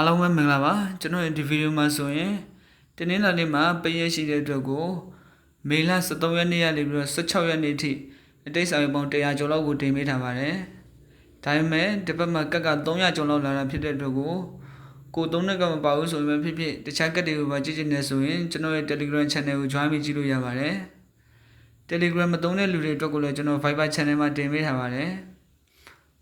အားလုံးပဲမင်္ဂလာပါကျွန်တော်ဒီဗီဒီယိုမှာဆိုရင်တင်းနှင်းလာနေ့မှာပည့်ရရှိတဲ့အတွက်ကိုမေလ23ရက်နေ့ကနေပြီးတော့16ရက်နေ့ထိအတိတ်စာရေးပေါင်း100ကျော်လောက်ကိုတင်ပေးထားပါတယ်ဒါပေမဲ့ဒီဘက်မှာကက်က300ကျော်လောက်လာတာဖြစ်တဲ့အတွက်ကိုကိုသုံးတဲ့ကမပါဘူးဆိုရင်ဖြစ်ဖြစ်တခြားကက်တွေကိုပါကြည့်ချင်နေဆိုရင်ကျွန်တော်ရဲ့ Telegram Channel ကို join ပြီးကြည့်လို့ရပါတယ် Telegram မသုံးတဲ့လူတွေအတွက်ကိုလည်းကျွန်တော် Viber Channel မှာတင်ပေးထားပါတယ်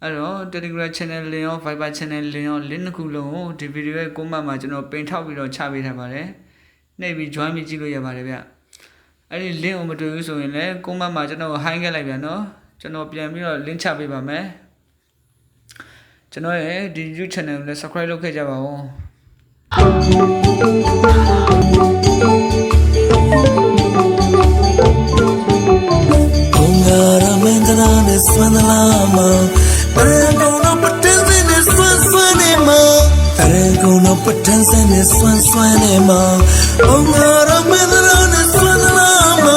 အဲ့တော့ Telegram Channel လင်ရော Viber Channel လင်ရော link တစ်ခုလုံးကိုဒီဗီဒီယိုရဲ့ comment မှာကျွန်တော်ပင်ထောက်ပြီးတော့ချပေးထားပါတယ်။နှိပ်ပြီး join ပြီးကြည့်လို့ရပါတယ်ဗျ။အဲ့ဒီ link ကိုမတွေ့ဘူးဆိုရင်လည်း comment မှာကျွန်တော် high ခဲ့လိုက်ပြန်နော်။ကျွန်တော်ပြန်ပြီးတော့ link ချပေးပါမယ်။ကျွန်တော်ရဲ့ဒီ YouTube channel ကိုလည်း subscribe လုပ်ခဲ့ကြပါဦး။ဘုံ ပရံကုန်တော့ပတန်းစင်းနဲ့ဆွမ်းဆွမ်းနေမဘုံဂရမန္တရာနဲ့ဆွမ်းသလားမ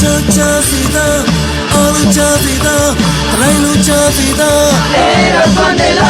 ချာချာစီတာအော်ချာစီတာတိုင်းလူချာစီတာတင်းန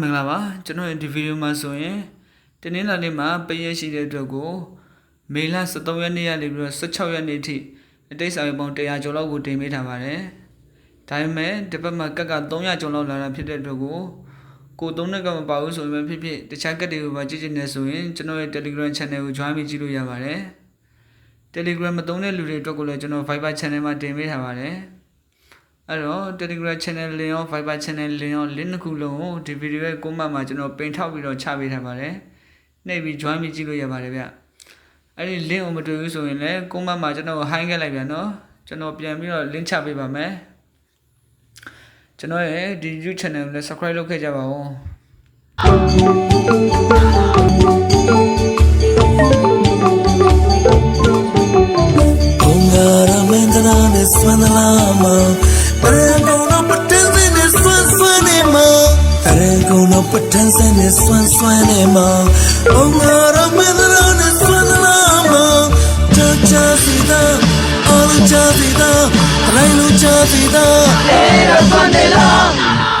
မင်္ဂလာပါကျွန်တော်ရဲ့ဒီဗီဒီယိုမှာဆိုရင်တနင်္လာနေ့မှာပည့်ရက်ရှိတဲ့အတွက်ကိုမေလ23ရက်နေ့ကနေပြီးတော့16ရက်နေ့ထိအတိတ်စာရေးပေါင်း100ကျော်လောက်ကိုတင်ပေးထားပါတယ်ဒါပေမဲ့ဒီဘက်မှာကက်က300ကျော်လောက်လာတာဖြစ်တဲ့အတွက်ကိုကိုသုံးတဲ့ကမပါဘူးဆိုရင်ပဲဖြစ်ဖြစ်တခြားကက်တွေကိုပါကြည့်ချင်နေဆိုရင်ကျွန်တော်ရဲ့ Telegram Channel ကို join ပြီးကြည့်လို့ရပါတယ် Telegram မသုံးတဲ့လူတွေအတွက်ကိုလည်းကျွန်တော် Viber Channel မှာတင်ပေးထားပါတယ် အဲ့တော့ Telegram Channel လင်ရော Viber Channel လင်ရော link တစ်ခုလုံးကိုဒီဗီဒီယိုရဲ့ကိုမမှာကျွန်တော်ပင်ထောက်ပြီးတော့ချပေးထားပါတယ်။နှိပ်ပြီး join ပြီးကြည့်လို့ရပါတယ်ဗျ။အဲ့ဒီ link ကိုမတွေ့ဘူးဆိုရင်လည်းကိုမမှာကျွန်တော် high ခဲ့လိုက်ပြန်နော်။ကျွန်တော်ပြန်ပြီးတော့ link ချပေးပါမယ်။ကျွန်တော်ရဲ့ဒီ YouTube channel ကိုလည်း subscribe လုပ်ခဲ့ကြပါဦး။ဘုံကရမင်းတနာနဲ့ဆွမ်း ကုန်တော့ပတန်းစင်းနဲ့ဆွမ်းဆွမ်းနေမဘုံကရမင်းတနာနဲ့ဆွမ်းသလားမချာချာစီတာအလုံးချာစီတာတိုင်းလုံးချာစီတာ Little Sunday love.